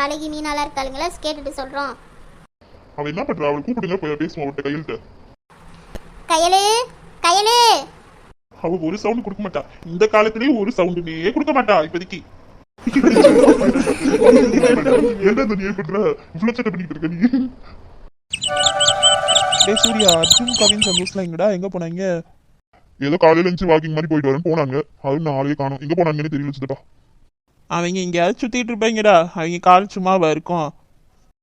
அழகி மீனாலாம் இருக்காளுங்களா? கேட்டுட்டு சொல்கிறோம் அவன் என்ன பண்றா? அவளை கூப்பிடுங்க போய் பேசுவோம் அவர்கிட்ட கையில்ட்ட கையலு கையலு. அவ ஒரு சவுண்ட் கொடுக்க மாட்டா. இந்த காலத்துலயும் ஒரு சவுண்டுனே கொடுக்க மாட்டா இப்போதைக்கு. என்ன நீ பண்ற? இவ்வளவு சட்டை பண்ணிட்டு இருக்க நீ. டேய் சூர்யா அர்ஜுன் கவின் சந்தோஷ்லாம் எங்கடா? எங்கே போனாங்க? ஏதோ காலையில இருந்து வாக்கிங் மாதிரி போயிட்டு வரேன்னு போனாங்க. அதுவும் நாளையே காணும். எங்க போனாங்கன்னு தெரியல சித்தப்பா. அவங்க எங்கேயாவது சுற்றிட்டு இருப்பாங்கடா. அவங்க கால் சும்மாவா இருக்கும்.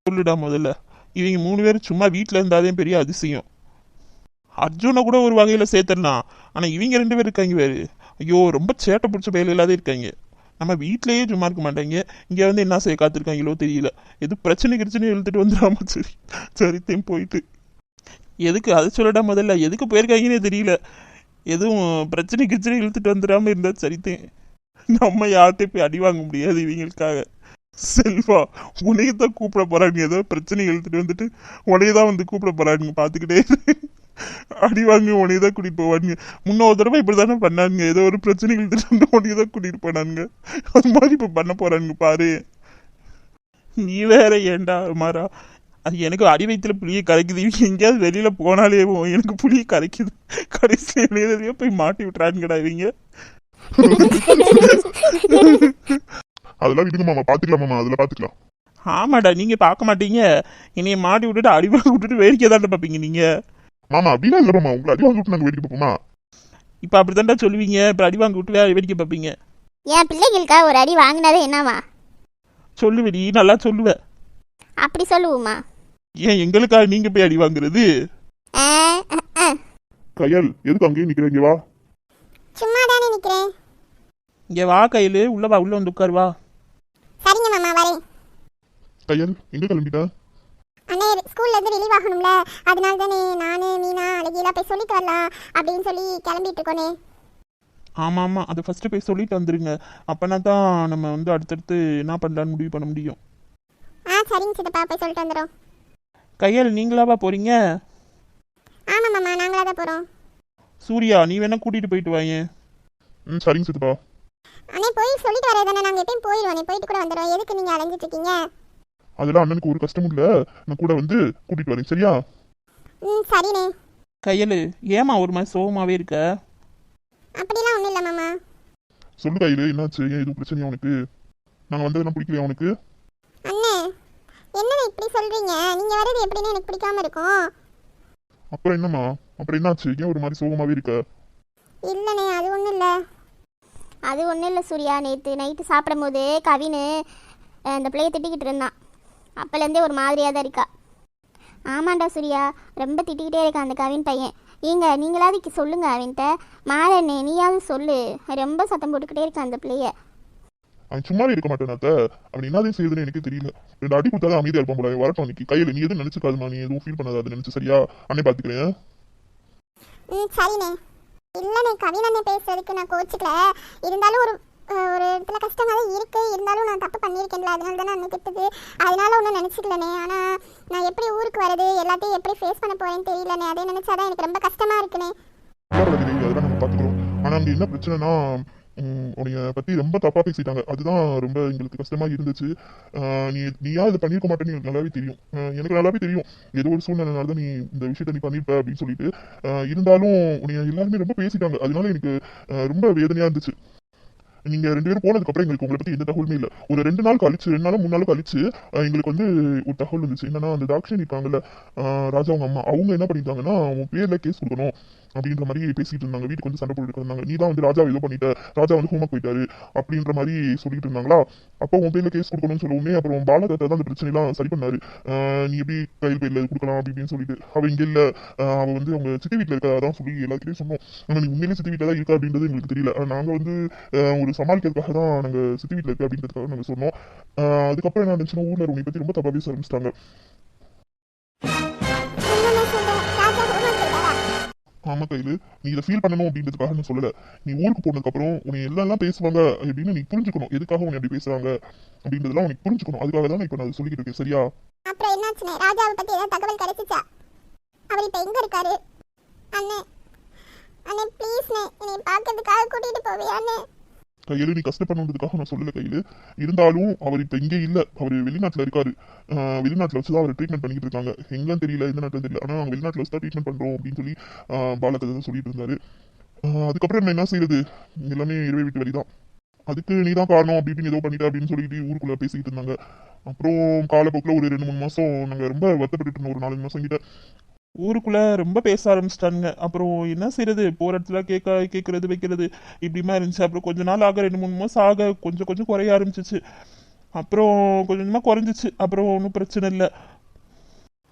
சொல்லுடா முதல்ல. இவங்க மூணு பேரும் சும்மா வீட்டில் இருந்தாதே பெரிய அதிசயம். அர்ஜுனை கூட ஒரு வகையில் சேர்த்துடலாம். ஆனால் இவங்க ரெண்டு பேர் இருக்காங்க வேறு. ஐயோ ரொம்ப சேட்டை பிடிச்ச பயில இல்லாத இருக்காங்க. நம்ம வீட்டிலேயே சும்மா இருக்க மாட்டாங்க. இங்கே வந்து என்ன செய்ய காத்திருக்காங்களோ தெரியல. எது பிரச்சனை கிச்சனை இழுத்துட்டு வந்துடாம சரி. சரித்தையும் போயிட்டு. எதுக்கு? அதை சொல்லடா முதல்ல. எதுக்கு போயிருக்காங்கன்னே தெரியல. எதுவும் பிரச்சனை கிச்சனை இழுத்துட்டு வந்துடாமல் இருந்தால் சரித்தேன் நம்ம யார்கிட்டயும் போய் அடி வாங்க முடியாது இவங்களுக்காக. செல்வா உனையை தான் கூப்பிட போறாங்க. ஏதோ பிரச்சனை இழுத்துட்டு வந்துட்டு உனைய தான் வந்து கூப்பிட போறாங்க. பாத்துக்கிட்டே அடி வாங்க உன்னைய தான் கூட்டிட்டு போவானுங்க. முன்ன ஒரு தடவை இப்படி தானே பண்ணாங்க ஏதோ ஒரு பிரச்சனை இழுத்துட்டு வந்து உன்னைய தான் கூட்டிட்டு போனானுங்க. அது மாதிரி இப்ப பண்ண போறானுங்க பாரு. நீ வேற ஏண்டா மாறா? அது எனக்கு அடி வயிற்றுல புளியை கரைக்குது. இவங்க எங்கேயாவது வெளியில் போனாலே எனக்கு புளியை கரைக்குது. கடைசியில் போய் மாட்டி விட்றாங்கடா இவங்க. அதெல்லாம் விடுங்க மாமா பாத்துக்கலாம் மாமா அதெல்லாம் பாத்துக்கலாம். ஆமாடா நீங்க பார்க்க மாட்டீங்க. என்னைய மாட்டி விட்டுட்டு அடிவாங்க விட்டுட்டு வேடிக்கை தான்டா பார்ப்பீங்க நீங்க. மாமா அப்படிலாம் இல்ல மாமா உங்களை அடி வாங்க விட்டு நாங்க வேடிக்கை பார்ப்போமா? இப்போ அப்படித்தான்டா சொல்லுவீங்க இப்போ அடி வாங்க விட்டு வே- வேடிக்கை பார்ப்பீங்க. என் பிள்ளைகளுக்கா ஒரு அடி வாங்கினது என்னவா? சொல்லுவடி நல்லா சொல்லுவ. அப்படி சொல்லுவோமா? ஏன் எங்களுக்காக நீங்க போய் அடி வாங்குறது? ஆ, ஆ, ஆ. கையல் எதுக்கு அங்கேயே நிக்கிறீங்க வா. சும்மா தானே நிற்கிறேன் இங்க வா கையில். உள்ள வா உள்ள வந்து உட்காரு வா. சரிங்க மாமா வரேன். கையல் எங்க கிளம்பிட்ட? அண்ணே ஸ்கூல்ல இருந்து ரிலீவ் ஆகணும்ல அதனால தானே நானு மீனா அழகியெல்லாம் போய் சொல்லிட்டு வரலாம் அப்படின்னு சொல்லி கிளம்பிட்டு இருக்கோனே. ஆமா ஆமா. அதை ஃபர்ஸ்ட் போய் சொல்லிட்டு வந்துருங்க. அப்பனா தான் நம்ம வந்து அடுத்தடுத்து என்ன பண்ணலான்னு முடிவு பண்ண முடியும். ஆ சரிங்க சித்தப்பா. போய் சொல்லிட்டு வந்துடும் கையால் நீங்களாவா போறீங்க? ஆமா மாமா நாங்களாக தான் போகிறோம் சூர்யா நீ வேணா கூட்டிட்டு போயிட்டு வாங்க ம் சரிங்க சித்தப்பா. அண்ணே போய் சொல்லிட்டு வரது தானே. நாங்கள் எப்பயும் போயிடுவோம் போயிட்டு கூட வந்துடுவோம் எதுக்கு நீங்கள் அலைஞ்சிட்டு இருக்கீங்க? அதெல்லாம் அண்ணனுக்கு ஒரு கஷ்டமும் இல்ல. நான் கூட வந்து கூட்டிட்டு வரேன். சரியா? ம் சரிண்ணே. கையல் ஏமா ஒரு மாதிரி சோகமாவே இருக்க? அப்படிலாம் ஒன்றும் இல்லை மாமா. சொல்லு கையில என்னாச்சு? ஏன் எதுவும் பிரச்சனையா உனக்கு? நாங்க வந்ததெல்லாம் பிடிக்கலையா உனக்கு? அண்ணே என்னண்ணே இப்படி சொல்கிறீங்க நீங்கள் வர்றது எப்படின்னு எனக்கு பிடிக்காம இருக்கும். அப்புறம் என்னம்மா? அப்புறம் என்னாச்சு? ஏன் ஒரு மாதிரி சோகமாவே இருக்க? இல்லைண்ணே அது ஒன்றும் இல்லை. அது ஒன்றும் இல்லை சூர்யா. நேற்று நைட்டு சாப்பிடும்போது கவினு அஹ், இந்த பிள்ளைய திட்டிக்கிட்டு இருந்தான். அப்போலேருந்தே ஒரு மாதிரியாக தான் இருக்கா. ஆமாண்டா சூர்யா ரொம்ப திட்டிக்கிட்டே இருக்கான் அந்த கவின் பையன். ஏங்க நீங்களாவது சொல்லுங்க அவன்கிட்ட மாறண்ணே நீயாவது சொல்லு. ரொம்ப சத்தம் போட்டுக்கிட்டே இருக்கான் அந்த பிள்ளைய. அவன் சும்மாவே இருக்க மாட்டேன் அத்தை. அவன் என்னதையும் செய்யுதுன்னு எனக்கு தெரியல. ரெண்டு அடி கொடுத்தாதான் அமைதியா இருப்பான் போல. வரட்டும் இன்னைக்கு. கையில நீ எதுவும் நினைச்சுக்காதுமா நீ எதுவும் ஃபீல் பண்ணாத அதை நினைச்சு சரியா? அண்ணே பாத்துக்கிறேன் ம் சரிண்ணே. இல்லைண்ணே கவின் அண்ணன் பேசுறதுக்கு நான் கோச்சிக்கல. இருந்தாலும் ஒரு ஒரு இடத்துல கஷ்டமாக தான் இருக்குது இருந்தாலும் நான் தப்பு பண்ணியிருக்கேன்ல. அதனால தானே அண்ணன் திட்டுது. அதனால ஒன்றும் நினச்சிக்கலனே ஆனால் நான் எப்படி ஊருக்கு வரது எல்லாத்தையும் எப்படி ஃபேஸ் பண்ண போகிறேன்னு தெரியலனே அதே நினச்சாதான் எனக்கு ரொம்ப கஷ்டமாக இருக்குனே அதெல்லாம் நம்ம பார்த்துக்கிறோம். ஆனால் அங்கே என்ன பிரச்சனைனா உன்னைய பத்தி ரொம்ப தப்பா பேசிட்டாங்க. அதுதான் ரொம்ப எங்களுக்கு கஷ்டமா இருந்துச்சு. ஆஹ் நீ நீயா இதை பண்ணிருக்க மாட்டேன்னு எனக்கு நல்லாவே தெரியும். எனக்கு நல்லாவே தெரியும். ஏதோ ஒரு சூழ்நிலைனால தான் நீ இந்த விஷயத்த நீ பண்ணிருப்ப அப்படின்னு சொல்லிட்டு. இருந்தாலும் உன்னைய எல்லாருமே ரொம்ப பேசிட்டாங்க. அதனால எனக்கு ரொம்ப வேதனையா இருந்துச்சு. நீங்க ரெண்டு பேரும் போனதுக்கு அப்புறம் எங்களுக்கு உங்களை பத்தி எந்த தகவலுமே இல்ல. ஒரு ரெண்டு நாள் கழிச்சு ரெண்டு நாள் மூணு நாள் கழிச்சு எங்களுக்கு வந்து ஒரு தகவல் இருந்துச்சு என்னன்னா அந்த தாக்ஷன் இருக்காங்கல்ல ராஜா அவங்க அம்மா அவங்க என்ன பண்ணிட்டாங்கன்னா உன் பேர்ல கேஸ் கொடுக்கணும். அப்படின்ற மாதிரி பேசிட்டு இருந்தாங்க. வீட்டுக்கு வந்து சண்டை போட்டு இருந்தாங்க. நீ தான் வந்து ராஜா ஏதோ பண்ணிட்ட. ராஜா வந்து ஹோமக் போயிட்டாரு அப்படின்ற மாதிரி சொல்லிட்டு இருந்தாங்களா? அப்போ உன் பேர்ல கேஸ் கொடுக்கணும்னு சொல்லவுமே அப்புறம் பாலகத்தை தான் அந்த பிரச்சனை எல்லாம் சரி பண்ணாரு. நீ எப்படி கையில் பேர்ல கொடுக்கலாம் அப்படின்னு சொல்லிட்டு. அவ இங்க இல்ல. அவ வந்து அவங்க சித்தி வீட்டுல இருக்கதான் சொல்லி எல்லாத்துலயும் சொன்னோம். ஆனா நீ உண்மையிலே சித்தி வீட்டுல தான் இருக்கா அப்படின்றது எங்களுக்கு தெரியல. நாங்க வந்து ஆஹ் ஒரு சமாளிக்கிறதுக்காக தான் நாங்க சித்தி வீட்டுல இருக்கு அப்படின்றதுக்காக நாங்க சொன்னோம். அதுக்கப்புறம் என்ன இருந்துச்சுன்னா ஊர்ல உன்னை பத்தி ரொம்ப தப்பா பேச ஆரம்பிச்சிட்டாங்க. ஆமா கையில் நீ இதை ஃபீல் பண்ணணும் அப்படின்றதுக்காக நான் சொல்லலை. நீ ஊருக்கு போனதுக்கப்புறம் உன்னை எல்லாம் பேசுவாங்க அப்படின்னு நீ புரிஞ்சுக்கணும். எதுக்காக உன்னை அப்படி பேசுறாங்க அப்படின்றதெல்லாம் உனக்கு புரிஞ்சுக்கணும். அதுக்காக தான் இப்போ நான் சொல்லிக்கிட்டு இருக்கேன். சரியா? அப்புறம் என்னாச்சுனே? ராஜாவை பத்தி ஏதாவது தகவல் கிடைச்சிச்சா? அவர் இப்போ எங்க இருக்காரு? அண்ணே. அண்ணே ப்ளீஸ்ண்ணே என்னை பார்க்கறதுக்காக கூட்டிட்டு போவியா கையில் நீ கஷ்டப்படணுன்றதுக்காக நான் சொல்லல கையில. இருந்தாலும் அவர் இப்போ இங்கே இல்லை. அவர் வெளிநாட்டில் இருக்காரு. வெளிநாட்டில் வச்சு தான் அவர் ட்ரீட்மெண்ட் பண்ணிட்டு இருக்காங்க. எங்கேன்னு தெரியல எந்த நாட்டில் தெரியல. ஆனால் நாங்கள் வெளிநாட்டில் வச்சு தான் ட்ரீட்மெண்ட் பண்ணுறோம் அப்படின்னு சொல்லி பாலத்தை பாலகதை தான் சொல்லிட்டு இருந்தாரு. அதுக்கப்புறம் நான் என்ன செய்யறது எல்லாமே இரவே வீட்டு வழிதான் அதுக்கு நீ தான் காரணம் அப்படி ஏதோ பண்ணிட்ட அப்படின்னு சொல்லிட்டு ஊருக்குள்ளே பேசிக்கிட்டு இருந்தாங்க. அப்புறம் காலப்போக்கில் ஒரு ரெண்டு மூணு மாதம் நாங்கள் ரொம்ப வருத்தப்பட்டுட்டு இருந்தோம். ஒரு நாலஞ்சு மாதம் கிட்ட. ஊருக்குள்ள ரொம்ப பேச ஆரம்பிச்சிட்டானுங்க. அப்புறம் என்ன செய்யறது போற இடத்துல கேட்க கேட்கறது வைக்கிறது. இப்படிமா இருந்துச்சு. அப்புறம் கொஞ்ச நாள் ஆக ரெண்டு மூணு மாசம் ஆக கொஞ்சம் கொஞ்சம் குறைய ஆரம்பிச்சிச்சு. அப்புறம் கொஞ்சம் கொஞ்சமா குறைஞ்சிச்சு. அப்புறம் ஒன்றும் பிரச்சனை இல்லை.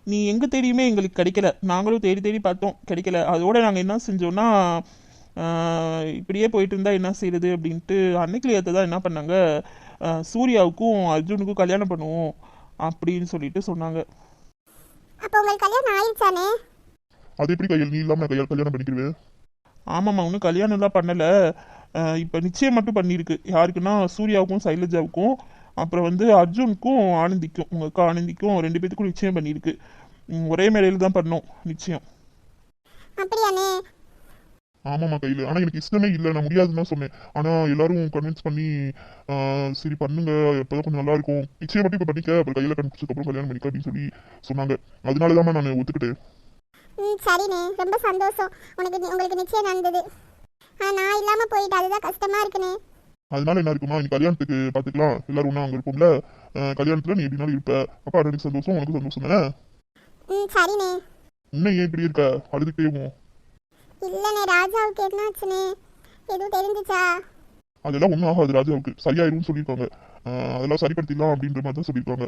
நீ எங்க தேடியுமே எங்களுக்கு கிடைக்கல. நாங்களும் தேடி தேடி பார்த்தோம். கிடைக்கல. அதோட நாங்கள் என்ன செஞ்சோம்னா இப்படியே போயிட்டு இருந்தா என்ன செய்யறது அப்படின்ட்டு அன்னைக்கிலேயத்தை தான் என்ன பண்ணாங்க? சூர்யாவுக்கும் அர்ஜுனுக்கும் கல்யாணம் பண்ணுவோம் அப்படின்னு சொல்லிட்டு சொன்னாங்க. அப்போ உங்களுக்கு கல்யாணம் ஆயிடுச்சானே? அது எப்படி கையில்? நீ இல்லாம நான் கையால் கல்யாணம் பண்ணிக்கிறேன் ஆமாம்மா இன்னும் கல்யாணம்லாம் பண்ணலை. இப்போ நிச்சயம் மட்டும் பண்ணியிருக்கு. யாருக்குன்னா சூர்யாவுக்கும் சைலஜாவுக்கும் அப்புறம் வந்து அர்ஜுனுக்கும் ஆனந்திக்கும் உங்கள் அக்கா ஆனந்திக்கும் ரெண்டு பேத்துக்கும் நிச்சயம் பண்ணியிருக்கு. ஒரே மேடையில் தான் பண்ணோம் நிச்சயம். அப்படியானே ஆமாம்மா கையில். ஆனால் எனக்கு இஷ்டமே இல்லை. நான் முடியாதுன்னு தான் சொன்னேன். ஆனால் எல்லாரும் கன்வின்ஸ் பண்ணி சரி பண்ணுங்க. அப்பதான் கொஞ்சம் நல்லா இருக்கும் நிச்சயம் மட்டும் இப்போ பண்ணிக்க. அப்புறம் கையில் கண்டுபிடிச்சதுக்கப்புறம் கல்யாணம் பண்ணிக்க அப்படின்னு சொல்லி சொன்னாங்க. அதனால தான் நான் ஒத்துக்கிட்டேன். ம் சரிண்ணே. ரொம்ப சந்தோஷம். உனக்கு உங்களுக்கு நிச்சயம் நடந்தது. நான் இல்லாம போயிட்டு அதுதான் கஷ்டமா இருக்குண்ணே. அதனால என்ன இருக்குமா நீ கல்யாணத்துக்கு பார்த்துக்கலாம் எல்லாரும் ஒன்றா அங்கே இருப்போம்ல. கல்யாணத்துல நீ எப்படினாலும் இருப்ப. அப்பா எனக்கு சந்தோஷம் உனக்கு சந்தோஷம் தானே? ம் சரிண்ணே. இன்னும் ஏன் இப்படி இருக்க? அழுதுகிட்டேவும் இல்லைண்ணே ராஜாவுக்கு என்னாச்சுண்ணே எதுவும் தெரிஞ்சுச்சா? அதெல்லாம் ஒன்றும் ஆகாது ராஜாவுக்கு. சரியாயிரும்னு சொல்லியிருக்காங்க. அதெல்லாம் சரிப்படுத்திடலாம் அப்படின்ற மாதிரி தான் சொல்லியிருக்காங்க.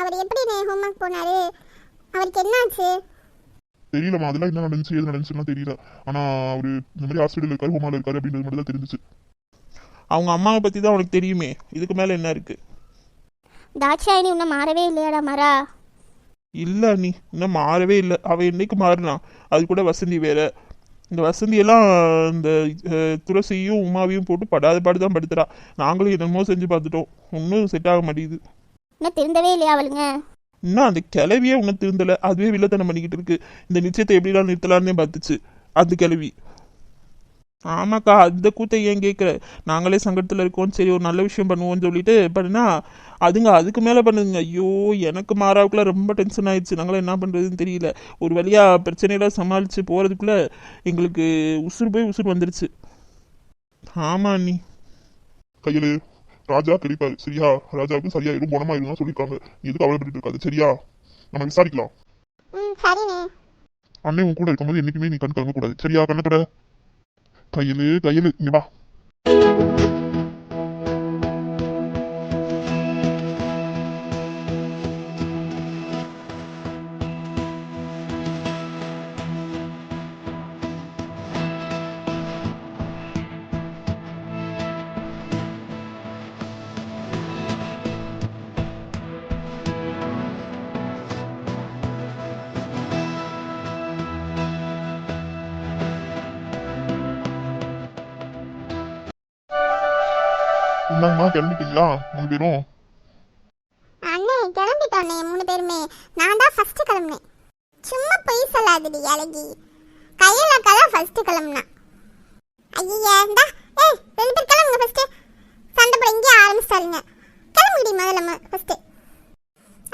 அவர் எப்படிண்ணே ஹோம்ஒர்க் போனாரு? அவருக்கு என்னாச்சு? தெரியலமா அதெல்லாம் என்ன நடந்துச்சு ஏது நடந்துச்சுன்னா தெரியல. ஆனா அவரு இந்த மாதிரி ஹாஸ்பிட்டல் இருக்காரு ஹோமால இருக்காரு அப்படின்றது மட்டும் தான் தெரிஞ்சுச்சு. அவங்க அம்மாவை பற்றி தான் உனக்கு தெரியுமே. இதுக்கு மேலே என்ன இருக்குது தாட்சாயினி இன்னும் மாறவே இல்லையாடா மரா? இல்லை நீ இன்னும் மாறவே இல்லை. அவள் என்னைக்கு மாறினான் அது கூட வசந்தி வேற. இந்த வசந்தியெல்லாம் இந்த துளசியும் உமாவையும் போட்டு படாத பாடு தான் படுத்துறா. நாங்களும் என்னமோ செஞ்சு பார்த்துட்டோம். ஒன்றும் செட் ஆக மாட்டேங்குது. இன்னும் திருந்தவே இல்லையா அவளுங்க? இன்னும் அந்த கிளவியே ஒன்றும் திருந்தலை. அதுவே வில்லத்தனம் பண்ணிக்கிட்டு இருக்கு. இந்த நிச்சயத்தை எப்படிலாம் நிறுத்தலான்னே பார்த்துச்சு. அந்த கிளவி. ஆமாக்கா அந்த கூத்தை ஏன் கேட்குற? நாங்களே சங்கடத்தில் இருக்கோம். சரி ஒரு நல்ல விஷயம் பண்ணுவோம்னு சொல்லிட்டு பண்ணுனா அதுங்க அதுக்கு மேலே பண்ணுதுங்க. ஐயோ எனக்கு மாறாவுக்குள்ள ரொம்ப டென்ஷன் ஆயிடுச்சு. நாங்களாம் என்ன பண்ணுறதுன்னு தெரியல. ஒரு வழியாக பிரச்சனையெல்லாம் சமாளித்து போகிறதுக்குள்ளே எங்களுக்கு உசுறு போய் உசுறு வந்துருச்சு. ஆமா நீ கையில ராஜா கிடைப்பாரு. சரியா? ராஜாவுக்கு சரியாயிரும் குணமாயிரும் சொல்லியிருக்காங்க. நீ எதுக்கு கவலைப்பட்டு இருக்காது? சரியா? நம்ம விசாரிக்கலாம். அண்ணன் உன் கூட இருக்கும்போது என்னைக்குமே நீ கண் கலங்க கூடாது. சரியா கண்ணக்கட கையிலு கையிலு இங்க வா என்னங்கம்மா கிளம்பிட்டீங்களா மூணு பேரும். அண்ணே கிளம்பிட்டோண்ணே மூணு பேருமே. நான் தான் ஃபர்ஸ்ட் கிளம்புனேன். சும்மா பொய் சொல்லாதடி அழகி. கையில் அக்கா தான் ஃபர்ஸ்ட் கிளம்புனா ஐயா இந்தா ஏய் ரெண்டு பேர் கிளம்புங்க ஃபர்ஸ்ட் சண்டை போட இங்கே ஆரம்பிச்சிட்டாருங்க கிளம்புடி முதல்ல ஃபர்ஸ்ட்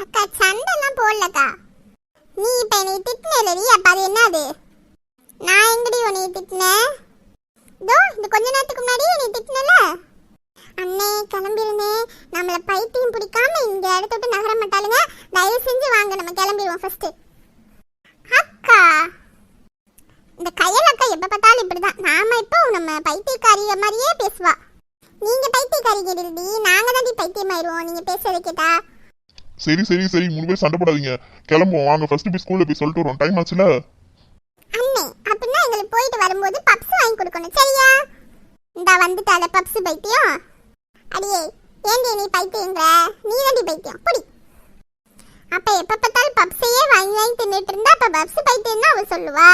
அக்கா சண்டைலாம் போடலக்கா நீ இப்போ என்னை திட்டினேலடி அப்போ அது என்னது நான் எங்கடி உன்னை திட்டினேன் இதோ இந்த கொஞ்ச நேரத்துக்கு முன்னாடி நீ திட்டினல அண்ணே கிளம்பிருந்தேன் நம்மள பைத்தியம் பிடிக்காம இந்த இடத்த விட்டு நகர மாட்டாளுங்க தயவு செஞ்சு வாங்க நம்ம கிளம்பிடுவோம் ஃபர்ஸ்ட் அக்கா இந்த கையல் அக்கா எப்ப பார்த்தாலும் இப்படிதான் நாம இப்போ நம்ம பைத்தியக்காரிய மாதிரியே பேசுவா நீங்க பைத்தியக்காரி கேட்டுடி நாங்க தான் பைத்தியமாயிருவோம் நீங்க பேசுறதை கேட்டா சரி சரி சரி. மூணு பேர் சண்டை போடாதீங்க. கிளம்புவோம். வாங்க ஃபர்ஸ்ட் போய் ஸ்கூல்ல போய் சொல்லிட்டு வரோம் டைம் ஆச்சுல? அண்ணே அப்படின்னா எங்களுக்கு போயிட்டு வரும்போது பப்ஸ் வாங்கி கொடுக்கணும். சரியா? இந்தா வந்துட்டால பப்ஸ் பைத்தியம். அடியே ஏண்டி நீ பைத்தியங்கிற நீ தாண்டி பைத்தியம். புடி. அப்ப எப்ப பார்த்தாலும் பப்ஸையே வாங்கி வாங்கி தின்னுட்டு இருந்தா அப்ப பப்ஸ் பைத்தியம் தான் அவ சொல்லுவா.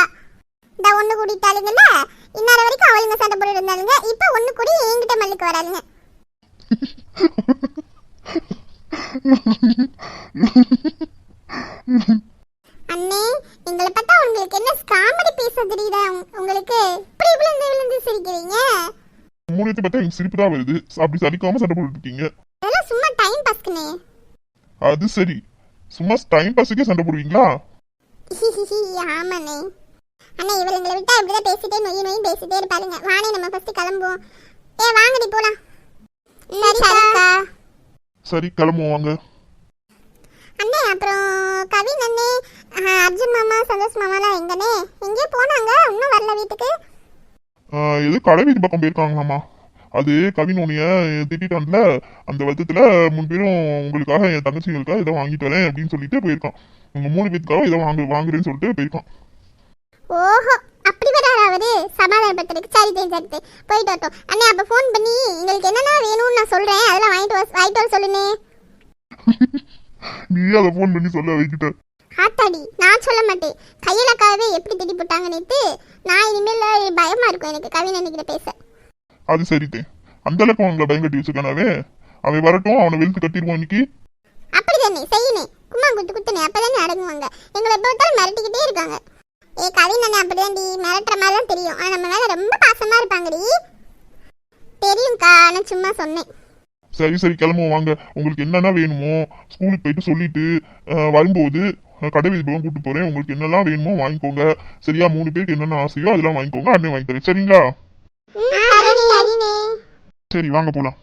இந்த ஒண்ணு கூடிட்டாளுங்கல்ல? இந்நேர வரைக்கும் அவளுங்க சண்டை போட்டு இருந்தாளுங்க. இப்ப ஒண்ணு கூடி என்கிட்ட மல்லுக்கு வராளுங்க. (laughs) அண்ணே எங்களை பார்த்தா உங்களுக்கு என்ன காமெடி பேச தெரியுதா? உங்க- உங்களுக்கு இப்படி விழுந்து விழுந்து சிரிக்கிறீங்க? மூணு பேர்த்த எனக்கு சிரிப்பு தான் வருது. அப்படி சலிக்காம சண்டை போட்டுட்டு இருக்கீங்க. அதெல்லாம் சும்மா டைம் பாஸ்க்குனே அது சரி. சும்மா டைம் பாஸுக்கே சண்டை போடுவீங்களா? (laughs) ஆமாண்ணே. அண்ணா இவளுங்களை விட்டா இப்படிதான் பேசிட்டே நொய் நொய் பேசிட்டே இருப்பாளுங்க வாணே நம்ம ஃபர்ஸ்ட் கிளம்புவோம். ஏ வாங்கடி போலாம். சரி சரிக்கா. சரி கிளம்புவோம் வாங்க. அண்ணே அப்புறம் கவின் அண்ணே அர்ஜுன் மாமா சந்தோஷ் மாமாலாம் எங்கண்ணே? எங்கேயோ போனாங்க இன்னும் வரல வீட்டுக்கு? எது கடை வீதி பக்கம் போயிருக்காங்களாமா அது கவின் உனிய திட்டான்ல அந்த வருத்தத்துல மூணு பேரும் உங்களுக்காக என் தங்கச்சிகளுக்காக இதை வாங்கிட்டு வரேன் அப்படின்னு சொல்லிட்டு போயிருக்கான். உங்க மூணு பேருக்காக இதை வாங்க வாங்குறேன்னு சொல்லிட்டு போயிருக்கான். ஓஹோ அவரு சமாதானப்படுத்துறதுக்கு சரி சரி சரி சரி. போயிட்டு வரட்டும். அண்ணே அப்போ ஃபோன் பண்ணி உங்களுக்கு என்னென்ன வேணும்னு நான் சொல்கிறேன் அதெல்லாம் வாங்கிட்டு வர வாங்கிட்டு வர சொல்லுண்ணே. நீ அதை ஃபோன் பண்ணி சொல்ல வைக்கிட்ட ஆத்தாடி நான் சொல்ல மாட்டேன். கையிலக்காகவே எப்படி திட்டி போட்டாங்க நேத்து நான் இனிமேல் பயமா இருக்கும் எனக்கு கவின் அன்னைக்கிட்ட பேச. அது சரிதே அந்த அளவுக்கு அவங்களை பயம் கட்டி வச்சிருக்கானாவே. அவன் வரட்டும் அவனை வெளுத்து கட்டிடுவோம் இன்னைக்கு. அப்படி தானே செய்யணே கும்மா குத்து குத்துனே அப்பதானே அடங்குவாங்க. எங்களை எப்போ பார்த்தாலும் மிரட்டிக்கிட்டே இருக்காங்க. ஏ கவின் அண்ணன் அப்படிதான்டி. மிரட்டுற மாதிரி தான் தெரியும். ஆனால் நம்ம மேலே ரொம்ப பாசமா இருப்பாங்கடி. தெரியும்க்கா நான் சும்மா சொன்னேன். சரி சரி கிளம்புவோம் வாங்க. உங்களுக்கு என்னென்ன வேணுமோ ஸ்கூலுக்கு போயிட்டு சொல்லிட்டு வரும்போது கடை வீதி பக்கம் கூட்டு போறேன். உங்களுக்கு என்னெல்லாம் வேணுமோ வாங்கிக்கோங்க. சரியா மூணு பேருக்கு என்னென்ன ஆசையோ அதெல்லாம் வாங்கிக்கோங்க. அண்ணே வாங்கி தரேன். சரிங்களா? சரி வாங்க போலாம்.